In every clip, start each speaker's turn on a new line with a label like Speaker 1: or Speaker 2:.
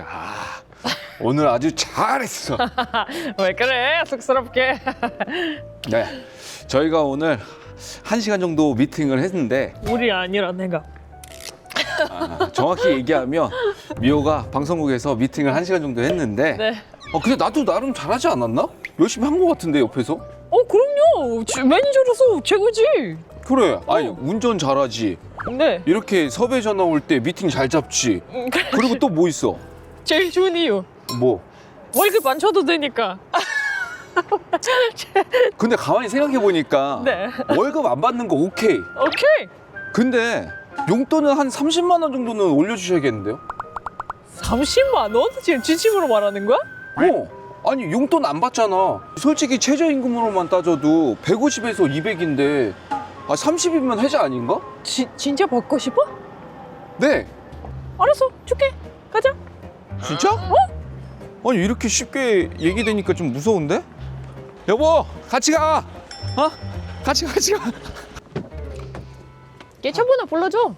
Speaker 1: 아, 오늘 아주 잘했어.
Speaker 2: 왜 그래? 쑥스럽게.
Speaker 1: 네, 저희가 오늘 한 시간 정도 미팅을 했는데
Speaker 2: 우리 아니라 내가.
Speaker 1: 아, 정확히 얘기하면 미호가 방송국에서 미팅을 한 시간 정도 했는데
Speaker 2: 네.
Speaker 1: 어, 근데 나도 나름 잘하지 않았나? 열심히 한 것 같은데 옆에서?
Speaker 2: 어 그럼요. 지- 매니저로서 최고지.
Speaker 1: 그래. 아니
Speaker 2: 어.
Speaker 1: 운전 잘하지.
Speaker 2: 네.
Speaker 1: 이렇게 섭외 전화 올 때 미팅 잘 잡지.
Speaker 2: 음.
Speaker 1: 그리고 또 뭐 있어?
Speaker 2: 제일 좋은 이유.
Speaker 1: 뭐?
Speaker 2: 월급 안 줘도 되니까.
Speaker 1: 근데 가만히 생각해 보니까
Speaker 2: 네.
Speaker 1: 월급 안 받는 거 오케이.
Speaker 2: 오케이.
Speaker 1: 근데 용돈은 한 30만 원 정도는 올려주셔야겠는데요?
Speaker 2: 30만 원? 지금 진심으로 말하는 거야?
Speaker 1: 어. 아니 용돈 안 받잖아. 솔직히 최저임금으로만 따져도 150에서 200인데 아 30이면 해자 아닌가?
Speaker 2: 지, 진짜 받고 싶어?
Speaker 1: 네.
Speaker 2: 알았어. 줄게. 가자.
Speaker 1: 진짜? 아니 이렇게 쉽게 얘기되니까 좀 무서운데? 여보 같이 가. 어? 같이 가, 같이 가.
Speaker 2: 계좌번호 불러줘.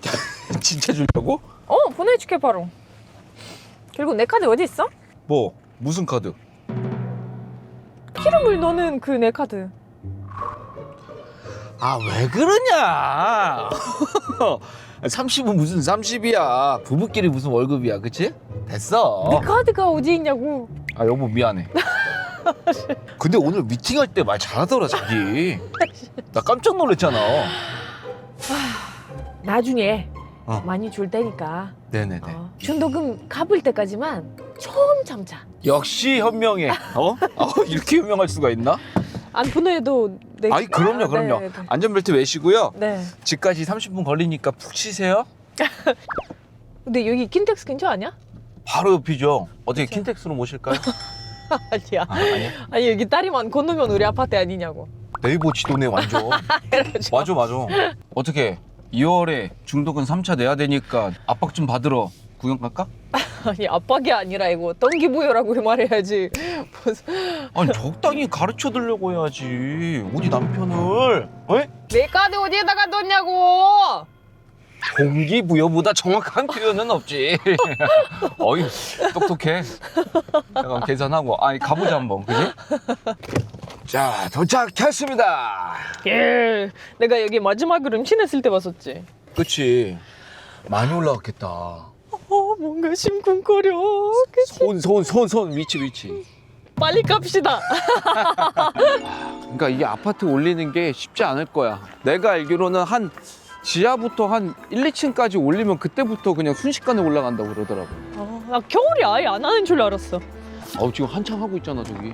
Speaker 1: 진짜 주려고?
Speaker 2: 어 보내줄게 바로. 그리고 내 카드 어디 있어?
Speaker 1: 뭐 무슨 카드?
Speaker 2: 기름을 넣는 그 내 카드.
Speaker 1: 아 왜 그러냐? 30은 무슨 30이야? 부부끼리 무슨 월급이야, 그치? 됐어.
Speaker 2: 내 카드가 어디 있냐고.
Speaker 1: 아 여보 미안해. 근데 오늘 미팅할 때 말 잘하더라 자기. 나 깜짝 놀랐잖아.
Speaker 2: 나중에
Speaker 1: 어.
Speaker 2: 많이 줄 테니까
Speaker 1: 네네네.
Speaker 2: 어, 준도금 갚을 때까지만 좀 참자.
Speaker 1: 역시 현명해. 어? 어? 이렇게 현명할 수가 있나?
Speaker 2: 안 보내도 내.
Speaker 1: 아이 그럼요 그럼요.
Speaker 2: 네, 네.
Speaker 1: 안전벨트 매시고요.
Speaker 2: 네.
Speaker 1: 집까지 30분 걸리니까 푹 쉬세요.
Speaker 2: 근데 여기 킨텍스 근처 아니야?
Speaker 1: 바로 옆이죠. 어떻게
Speaker 2: 그쵸.
Speaker 1: 킨텍스로 모실까요?
Speaker 2: 아니야.
Speaker 1: 아, 아니
Speaker 2: 아니 여기 다리만 건너면 우리 아파트 아니냐고.
Speaker 1: 네이버 지도네 완전. 맞아 맞아. 어떻게 2월에 중독은 3차 내야 되니까 압박 좀 받으러 구경 갈까?
Speaker 2: 아니 압박이 아니라 이거 동기부여라고 말해야지. 무슨-
Speaker 1: 아니 적당히 가르쳐 드려고 해야지. 우리 남편을. 에?
Speaker 2: 내 카드 어디에다가 뒀냐고.
Speaker 1: 동기부여보다 정확한 표현은 없지. 어이 똑똑해. 잠깐 계산하고 아니 가보자 한번 그지? 자 도착했습니다.
Speaker 2: 예. 내가 여기 마지막으로 임신했을 때 봤었지.
Speaker 1: 그치 많이 올라왔겠다.
Speaker 2: 어 뭔가 심쿵거려. 그치?
Speaker 1: 손 손 손 손 위치 위치.
Speaker 2: 빨리 갑시다.
Speaker 1: 그러니까 이게 아파트 올리는 게 쉽지 않을 거야. 내가 알기로는 한 지하부터 한 1, 2층까지 올리면 그때부터 그냥 순식간에 올라간다고 그러더라고.
Speaker 2: 어, 나 겨울이 아예 안 하는 줄 알았어.
Speaker 1: 어 지금 한창 하고 있잖아 저기.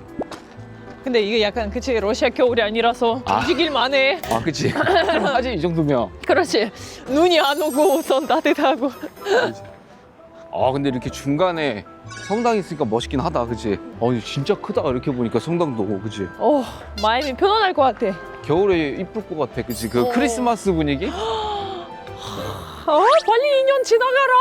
Speaker 2: 근데 이게 약간 그치 러시아 겨울이 아니라서
Speaker 1: 아.
Speaker 2: 움직일만 해.
Speaker 1: 아 그치. 하지 이 정도면.
Speaker 2: 그렇지. 눈이 안 오고 우선 따뜻하고.
Speaker 1: 아 근데 이렇게 중간에 성당 있으니까 멋있긴 하다 그치? 어 이거 진짜 크다 이렇게 보니까 성당도 그치?
Speaker 2: 어 마음이 편안할 것 같아.
Speaker 1: 겨울에 이쁠 것 같아 그치? 그
Speaker 2: 어.
Speaker 1: 크리스마스 분위기?
Speaker 2: 어 빨리 2년 지나가라.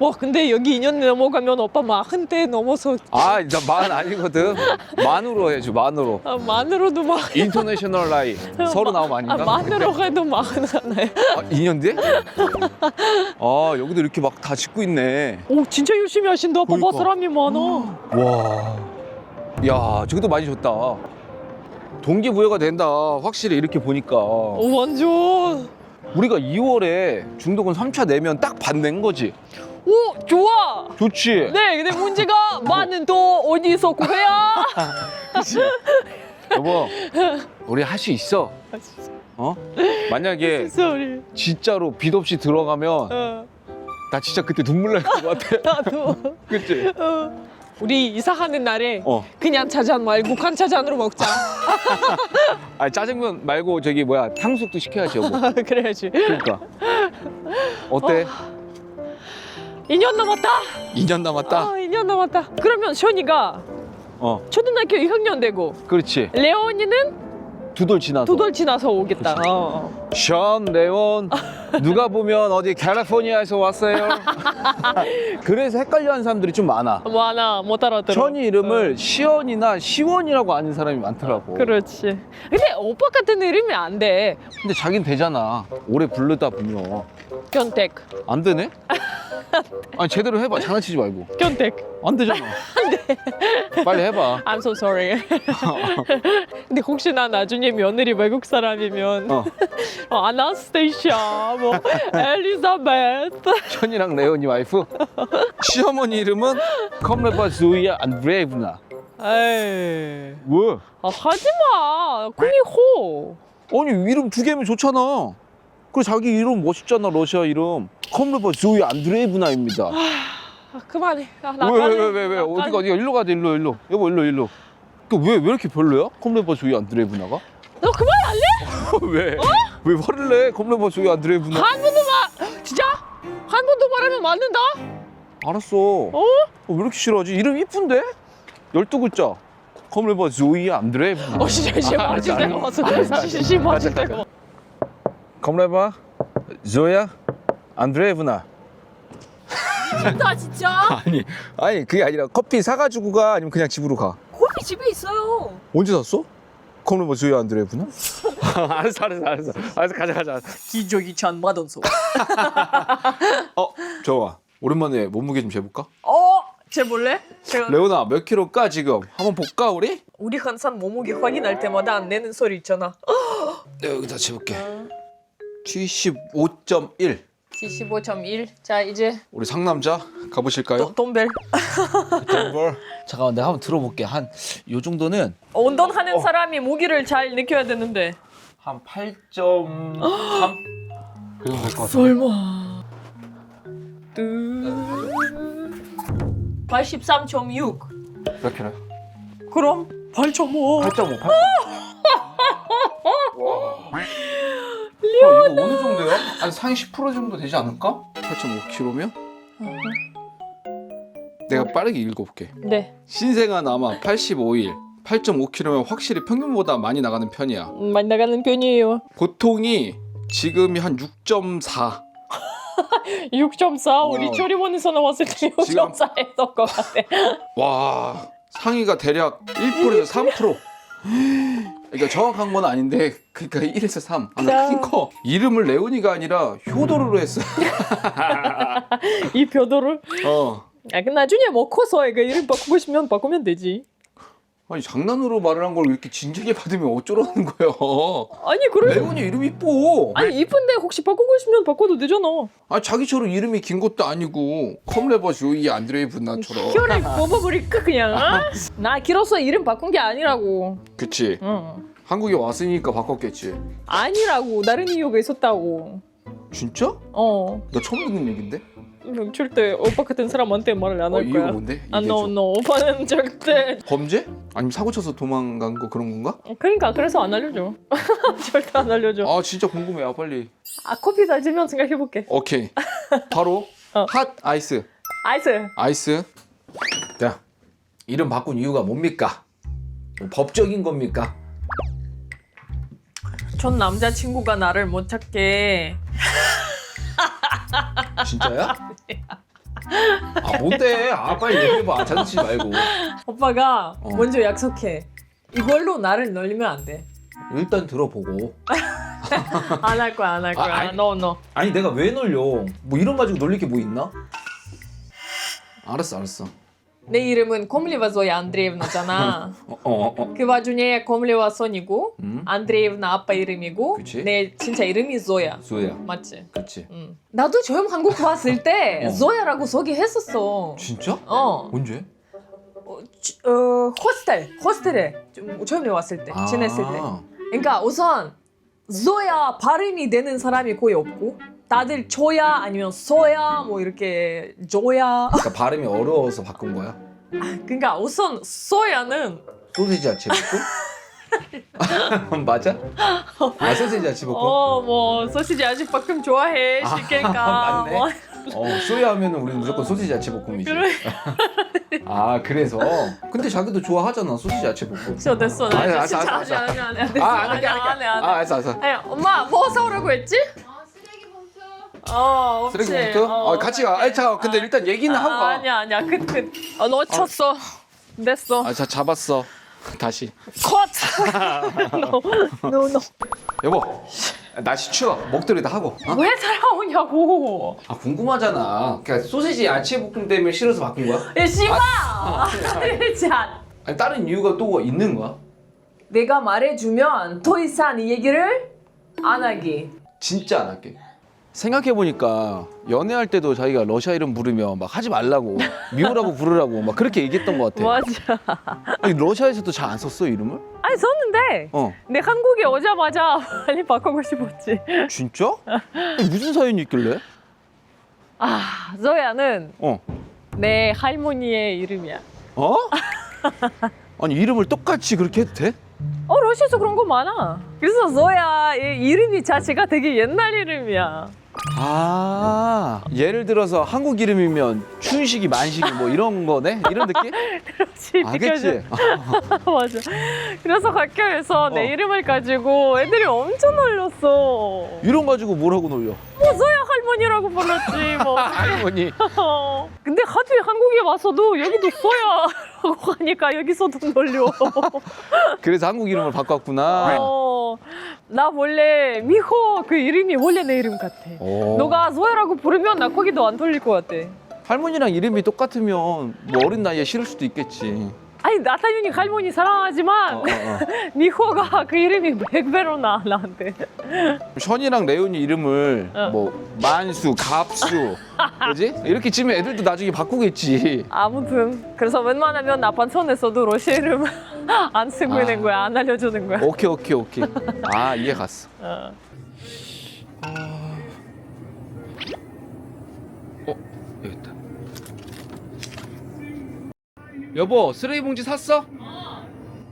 Speaker 2: 와 근데 여기 2년 넘어가면 오빠 마흔 대 넘어서
Speaker 1: 아 나 만 아니거든 만으로 해줘 만으로
Speaker 2: 아, 만으로도 막.
Speaker 1: 인터내셔널 나이 서른아홉 아닌가?
Speaker 2: 아, 만으로 가도 마흔 하나요?
Speaker 1: 아, 2년 뒤에? 아 여기도 이렇게 막 다 짓고 있네
Speaker 2: 오 진짜 열심히 하신다. 봐봐
Speaker 1: 그러니까.
Speaker 2: 사람이 많아.
Speaker 1: 와, 야 저기도 많이 줬다 동기부여가 된다 확실히 이렇게 보니까
Speaker 2: 오 완전.
Speaker 1: 우리가 2월에 중독은 3차 내면 딱 반 낸 거지
Speaker 2: 오 좋아.
Speaker 1: 좋지?
Speaker 2: 네 근데 문제가 많은 또 어디서 구해야?
Speaker 1: 그치? 여보 우리 할 수 있어 어? 만약에
Speaker 2: 소리.
Speaker 1: 진짜로 빚 없이 들어가면
Speaker 2: 어,
Speaker 1: 나 진짜 그때 눈물 날 것 같아
Speaker 2: 나도.
Speaker 1: 그치?
Speaker 2: 어. 우리 이사하는 날에
Speaker 1: 어.
Speaker 2: 그냥 차잔 말고 간차잔으로 먹자.
Speaker 1: 아니 짜장면 말고 저기 뭐야 탕수육도 시켜야지 여보
Speaker 2: 그래야지.
Speaker 1: 그러니까 어때?
Speaker 2: 2년 남았다.
Speaker 1: 2년 남았다?
Speaker 2: 아, 2년 남았다. 그러면 시원이가
Speaker 1: 어
Speaker 2: 초등학교 2학년 되고
Speaker 1: 그렇지
Speaker 2: 레온이는
Speaker 1: 두 돌 지나서
Speaker 2: 두 돌 지나서 오겠다.
Speaker 1: 그치.
Speaker 2: 어.
Speaker 1: 션 레온 누가 보면 어디 캘리포니아에서 왔어요 그래서 헷갈려하는 사람들이 좀 많아
Speaker 2: 많아 못 알아들어.
Speaker 1: 션이 이름을 시원이나 시원이라고 아는 사람이 많더라고
Speaker 2: 그렇지. 근데 오빠 같은 이름이 안 돼.
Speaker 1: 근데 자긴 되잖아 오래 부르다 보면
Speaker 2: 견택.
Speaker 1: 안 되네? 아니 제대로 해봐. 장난치지 말고.
Speaker 2: 견택.
Speaker 1: 안 되잖아. 빨리 해봐.
Speaker 2: I'm so sorry. 근데 혹시나 나중에 며느리 외국 사람이면
Speaker 1: 어.
Speaker 2: 어, 아나스테이샤, 뭐 엘리자베트.
Speaker 1: 현이랑 레온이 와이프. 시어머니 이름은 컴레바 조이아 안드레이브나.
Speaker 2: 에이,
Speaker 1: 왜?
Speaker 2: 아, 하지 마. 꾸미호.
Speaker 1: 아니 이름 두 개면 좋잖아. 그리고 자기 이름 멋있잖아 러시아 이름. 컴레바 조이 안드레이브나입니다.
Speaker 2: 아, 그만해. 아,
Speaker 1: 왜
Speaker 2: 나갈래.
Speaker 1: 왜왜왜
Speaker 2: 나갈래.
Speaker 1: 어디가 어디가 일로 가자 일로 일로. 여보 일로 일로. 그왜왜 왜 이렇게 별로야? 컴레바 조이 안드레이브나가?
Speaker 2: 너 그만 안 해?
Speaker 1: 왜? 왜 화를 내? 컴레바 조이 안드레이브나.
Speaker 2: 한 번도 말 진짜 한 번도 말하면 맞는다.
Speaker 1: 알았어. 어? 왜 이렇게 싫어하지? 이름 이쁜데? 열두 글자. 컴레바 조이 안드레이브나.
Speaker 2: 어 진짜 진짜
Speaker 1: 아,
Speaker 2: 맞을 때가 왔어. 진짜 맞을 때가.
Speaker 1: 컴레바 조야 안드레이브나.
Speaker 2: 나 진짜
Speaker 1: 아니 아니 그게 아니라 커피 사가지고 가 아니면 그냥 집으로 가.
Speaker 2: 커피 집에 있어요.
Speaker 1: 언제 샀어? 컴레바 조이 안드레이브나? 알았어 알았어 알았어 알았어 가자 가자.
Speaker 2: 기저귀 전 마돈소.
Speaker 1: 어 좋아. 오랜만에 몸무게 좀 재볼까?
Speaker 2: 어, 제 몰래? 제가
Speaker 1: 레오나 몇 킬로까 지금? 한번 볼까 우리?
Speaker 2: 우리 항상 몸무게 확인할 때마다 안 내는 소리 있잖아.
Speaker 1: 내가 여기다 재볼게. 75.1.
Speaker 2: 75.1. 자 이제
Speaker 1: 우리 상남자 가보실까요?
Speaker 2: 도, 돈벨.
Speaker 1: 잠깐만 내가 한번 들어볼게. 한 요 정도는
Speaker 2: 운동 하는
Speaker 1: 어.
Speaker 2: 사람이 무기를 잘 느껴야 되는데.
Speaker 1: 한 8.3. 그 정도 될것 같아.
Speaker 2: 설마. 83.6.
Speaker 1: 몇 킬로야?
Speaker 2: 그럼 8.5.
Speaker 1: 8.5. 8.5. 이거 어느 정도야? 한 상위 10% 정도 되지 않을까? 8.5kg면? 내가 빠르게 읽어볼게.
Speaker 2: 네.
Speaker 1: 신생아 남아 85일. 8.5kg면 확실히 평균보다 많이 나가는 편이야.
Speaker 2: 음, 많이 나가는 편이에요.
Speaker 1: 보통이 지금이 한 6.4.
Speaker 2: 6.4 우리
Speaker 1: 와우.
Speaker 2: 조리원에서 나왔을 때
Speaker 1: 지금-
Speaker 2: 6.4 했을 것 같아.
Speaker 1: 와 상위가 대략 1%에서 3%. 그러니까 정확한 건 아닌데 그러니까 1에서 3. 아, 나 크긴 커. 이름을 레오니가 아니라 효도르로 했어.
Speaker 2: 이 표도를.
Speaker 1: 어.
Speaker 2: 아, 그 나중에 뭐 커서 애가 이름 바꾸고 싶으면 바꾸면 되지.
Speaker 1: 아니 장난으로 말을 한 걸 이렇게 진지하게 받으면 어쩌라는 거예요.
Speaker 2: 아니 그래도
Speaker 1: 레오니 이름 이뻐.
Speaker 2: 아니 이쁜데 혹시 바꾸고 싶으면 바꿔도 되잖아.
Speaker 1: 아 자기처럼 이름이 긴 것도 아니고 컴레버 조이 안드레이브나처럼.
Speaker 2: 혈액 뽑아버릴까 그냥. 어? 나 길어서 이름 바꾼 게 아니라고.
Speaker 1: 그치.
Speaker 2: 응.
Speaker 1: 한국에 왔으니까 바꿨겠지.
Speaker 2: 아니라고 다른 이유가 있었다고.
Speaker 1: 진짜?
Speaker 2: 어.
Speaker 1: 나 처음 듣는 얘긴데?
Speaker 2: 음, 절대 오빠 같은 사람한테 말을 안
Speaker 1: 어,
Speaker 2: 할
Speaker 1: 이유가
Speaker 2: 거야.
Speaker 1: 뭔데?
Speaker 2: 아,
Speaker 1: 얘기해줘.
Speaker 2: no, no. 오빠는 절대.
Speaker 1: 범죄? 아니면 사고 쳐서 도망간 거 그런 건가?
Speaker 2: 그러니까 그래서 안 알려줘. 절대 안 알려줘.
Speaker 1: 아 진짜 궁금해. 아 빨리.
Speaker 2: 아 커피 다지면 생각해볼게.
Speaker 1: 오케이. 바로
Speaker 2: 어.
Speaker 1: 핫 아이스.
Speaker 2: 아이스.
Speaker 1: 아이스. 자 이름 바꾼 이유가 뭡니까? 뭐 법적인 겁니까?
Speaker 2: 전 남자친구가 나를 못 찾게
Speaker 1: 진짜야? 아 뭔데? 아 빨리 얘기해봐. 장난치지 말고.
Speaker 2: 오빠가
Speaker 1: 어.
Speaker 2: 먼저 약속해. 이걸로 나를 놀리면 안 돼.
Speaker 1: 일단 들어보고.
Speaker 2: 안 할 거야, 안 할
Speaker 1: 아,
Speaker 2: 거야.
Speaker 1: 아니.
Speaker 2: no, no.
Speaker 1: 아니 내가 왜 놀려? 뭐 이름 가지고 놀릴 게 뭐 있나? 알았어 알았어.
Speaker 2: 내 이름은 콤리바 조야 안드레이브나잖아.
Speaker 1: 어 어, 어.
Speaker 2: 그 와중에 콤리와 손이고
Speaker 1: 음.
Speaker 2: 안드레이브나 아빠 이름이고
Speaker 1: 그치.
Speaker 2: 내 진짜 이름이 조야.
Speaker 1: 소야.
Speaker 2: 맞지?
Speaker 1: 그렇지.
Speaker 2: 응. 나도 처음 한국 왔을 때
Speaker 1: 어.
Speaker 2: 조야라고 소개했었어.
Speaker 1: 진짜?
Speaker 2: 어.
Speaker 1: 언제?
Speaker 2: 어, 지- 어, 호스텔, 호스텔에 좀 처음에 왔을 때, 지냈을 때.
Speaker 1: 아.
Speaker 2: 그러니까 우선 조야 발음이 되는 사람이 거의 없고 다들 조야 아니면 소야 뭐 이렇게 조야.
Speaker 1: 그러니까 발음이 어려워서 바꾼 거야?
Speaker 2: 그러니까 우선 소야는
Speaker 1: 소세지 야채 볶음? 맞아? 아 소세지 야채 볶음?
Speaker 2: 어 뭐 소시지 아직 볶음 좋아해
Speaker 1: 아,
Speaker 2: 시킬까
Speaker 1: 맞네.
Speaker 2: 뭐
Speaker 1: 어 소야 하면은 우리는 무조건 소세지 야채 볶음이지
Speaker 2: 그래
Speaker 1: 아 그래서 근데 자기도 좋아하잖아 소세지 야채 볶음
Speaker 2: 됐어 됐어 나
Speaker 1: 아니,
Speaker 2: 진짜
Speaker 1: 알았어, 알았어,
Speaker 2: 아니 아니 아니 아니 됐어
Speaker 1: 아, 안 할게,
Speaker 2: 아니. 아니
Speaker 1: 아, 알았어, 알았어.
Speaker 2: 아니 엄마 뭐 사오라고 했지?
Speaker 3: 아 쓰레기 봉투
Speaker 2: 어 없지
Speaker 1: 쓰레기부터? 어, 같이 가. 아니, 잠깐. 근데 일단 얘기는 하고
Speaker 2: 아,
Speaker 1: 가.
Speaker 2: 아니야 아니야 끝끝 어, 놓쳤어 됐어
Speaker 1: 아, 자, 잡았어. 다시.
Speaker 2: 컷 no
Speaker 1: 여보, 날씨 추워. 다 하고. 어?
Speaker 2: 왜 살아오냐고.
Speaker 1: 아 궁금하잖아. 그러니까 소세지 야채 볶음 때문에 싫어서 바꾼 거야?
Speaker 2: 야 씨발. 자,
Speaker 1: 아니 다른 이유가 또 있는 거야?
Speaker 2: 내가 말해주면 더 이상 이 얘기를 안 하기.
Speaker 1: 진짜 안 할게. 생각해 보니까 연애할 때도 자기가 러시아 이름 부르면 막 하지 말라고 미우라고 부르라고 막 그렇게 얘기했던 것 같아.
Speaker 2: 맞아.
Speaker 1: 아니 러시아에서도 잘 안 썼어 이름을?
Speaker 2: 아니 썼는데
Speaker 1: 어
Speaker 2: 내 한국에 오자마자 빨리 바꾸고 싶었지.
Speaker 1: 진짜? 아니, 무슨 사연이 있길래?
Speaker 2: 아, 조야는
Speaker 1: 어
Speaker 2: 내 할머니의 이름이야.
Speaker 1: 어? 아니 이름을 똑같이 그렇게 해도 돼?
Speaker 2: 어, 러시아에서 그런 거 많아. 그래서 조야의 이름이 자체가 되게 옛날 이름이야.
Speaker 1: 아 예를 들어서 한국 이름이면 춘식이 만식이 뭐 이런 거네 이런 느낌?
Speaker 2: 그렇지,
Speaker 1: 알겠지?
Speaker 2: 맞아. 그래서 학교에서 내
Speaker 1: 어.
Speaker 2: 이름을 가지고 애들이 엄청 놀렸어.
Speaker 1: 이런 가지고 뭐라고 놀려?
Speaker 2: 뭐 조야 할머니라고 불렀지 뭐.
Speaker 1: 할머니
Speaker 2: 어. 근데 하필 한국에 와서도 여기도 소야라고 하니까 여기서도 놀려.
Speaker 1: 그래서 한국 이름을 바꿨구나.
Speaker 2: 어, 나 원래 미호 그 이름이 원래 내 이름 같아.
Speaker 1: 오.
Speaker 2: 너가 소야라고 부르면 나 거기도 안 돌릴 것 같아.
Speaker 1: 할머니랑 이름이 똑같으면 뭐 어린 나이에 싫을 수도 있겠지.
Speaker 2: 아니 나 당연히 할머니 사랑하지만
Speaker 1: 어, 어, 어.
Speaker 2: 미호가 그 이름이 백배로 나 나한테.
Speaker 1: 션이랑 레온이 이름을
Speaker 2: 어.
Speaker 1: 뭐 만수, 갑수, 그지? 이렇게 지면 애들도 나중에 바꾸겠지.
Speaker 2: 아무튼 그래서 웬만하면 나 반천에서도 러시아 이름 안 쓰고
Speaker 1: 아.
Speaker 2: 있는 거야, 안 알려주는 거야.
Speaker 1: 오케이 오케이 오케이. 아 이해 갔어.
Speaker 2: 어.
Speaker 1: 어 여기 있다. 여보 쓰레기 봉지 샀어?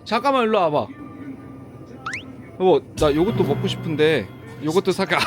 Speaker 1: 잠깐만 일로 와봐. 여보 나 요것도 먹고 싶은데 요것도 살까?